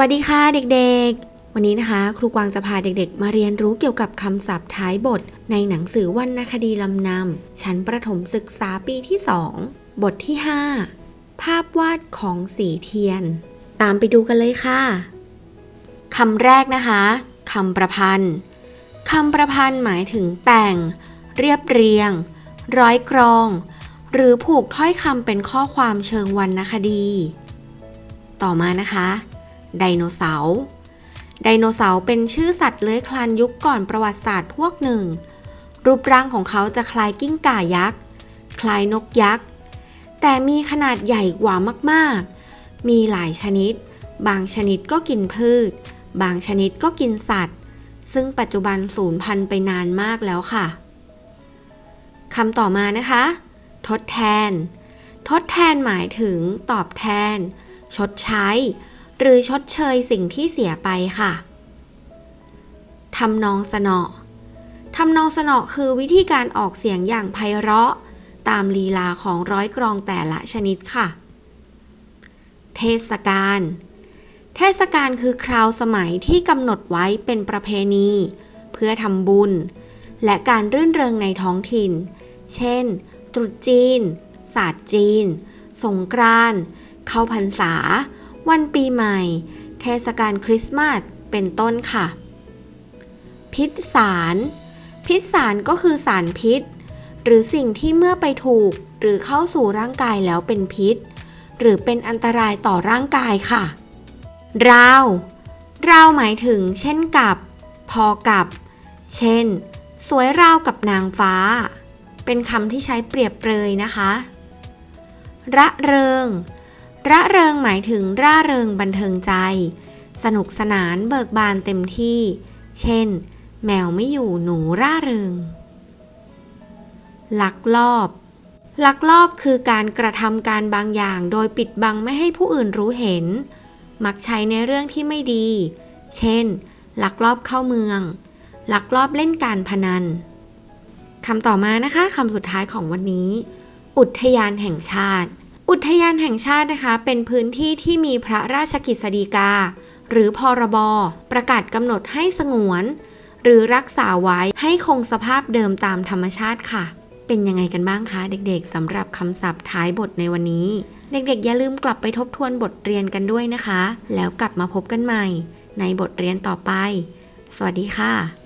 วัสดีค่ะเด็กๆ วันนี้นะคะ ครูกวางจะพาเด็กๆ มาเรียนรู้เกี่ยวกับคำศัพท์ท้ายบท ในหนังสือวรรณคดีลำนำชั้นประถมศึกษาปีที่ 2 บทที่ 5 ภาพวาดของสีเทียน ตามไปดูกันเลยค่ะคำแรกนะคะคำประพันธ์คำประพันธ์หมายถึงแต่ง เรียบเรียง ร้อยกรอง หรือผูกถ้อยคำเป็นข้อความเชิงวรรณคดี ต่อมานะคะ ไดโนเสาร์ ไดโนเสาร์เป็นชื่อสัตว์เลื้อยคลานยุคก่อนประวัติศาสตร์พวกหนึ่ง รูปร่างของเขาจะคล้ายกิ้งก่ายักษ์ คล้ายนกยักษ์ แต่มีขนาดใหญ่กว่ามากๆ มีหลายชนิด บางชนิดก็กินพืช บางชนิดก็กินสัตว์ ซึ่งปัจจุบันสูญพันธุ์ไปนานมากแล้วค่ะคำต่อมานะคะ ทดแทน ทดแทนหมายถึงตอบแทน ชดใช้ หรือชดเชยสิ่งที่เสียไปค่ะทำนองสนอทำนองสนอคือวิธีการออกเสียงอย่างไพเราะ ตามลีลาของร้อยกรองแต่ละชนิดค่ะ เทศกาล เทศกาลคือคราวสมัยที่กำหนดไว้เป็นประเพณี เพื่อทำบุญ และการรื่นเริงในท้องถิ่น เช่น ตรุษจีน ศาสตร์จีน สงกรานต์เข้าพรรษา วันปีใหม่ เทศกาลคริสต์มาส เป็นต้นค่ะ พิษสาร พิษสารก็คือสารพิษ หรือสิ่งที่เมื่อไปถูกหรือเข้าสู่ร่างกายแล้วเป็นพิษ หรือเป็นอันตรายต่อร่างกายค่ะ ราว ราวหมายถึง เช่นกับ พอกับ เช่น สวยราวกับนางฟ้า เป็นคำที่ใช้เปรียบเปรยนะคะ ระเริง ระเริงหมายถึงร่าเริงบันเทิงใจ สนุกสนานเบิกบานเต็มที่ เช่น แมวไม่อยู่หนูร่าเริง ลักลอบ ลักลอบคือการกระทำการบางอย่างโดยปิดบังไม่ให้ผู้อื่นรู้เห็น มักใช้ในเรื่องที่ไม่ดี เช่น ลักลอบเข้าเมือง ลักลอบเล่นการพนันคำต่อมานะคะคำสุดท้ายของวันนี้ อุทยานแห่งชาติ อุทยานแห่งชาตินะคะ เป็นพื้นที่ที่มีพระราชกิจสีกา หรือพรบประกาศกำหนดให้สงวน หรือรักษาไว้ให้คงสภาพเดิมตามธรรมชาติค่ะ เป็นยังไงกันบ้างคะเด็กๆสำหรับคำศัพท์ท้ายบทในวันนี้ เด็กๆ อย่าลืมกลับไปทบทวนบทเรียนกันด้วยนะคะ แล้วกลับมาพบกันใหม่ ในบทเรียนต่อไป สวัสดีค่ะ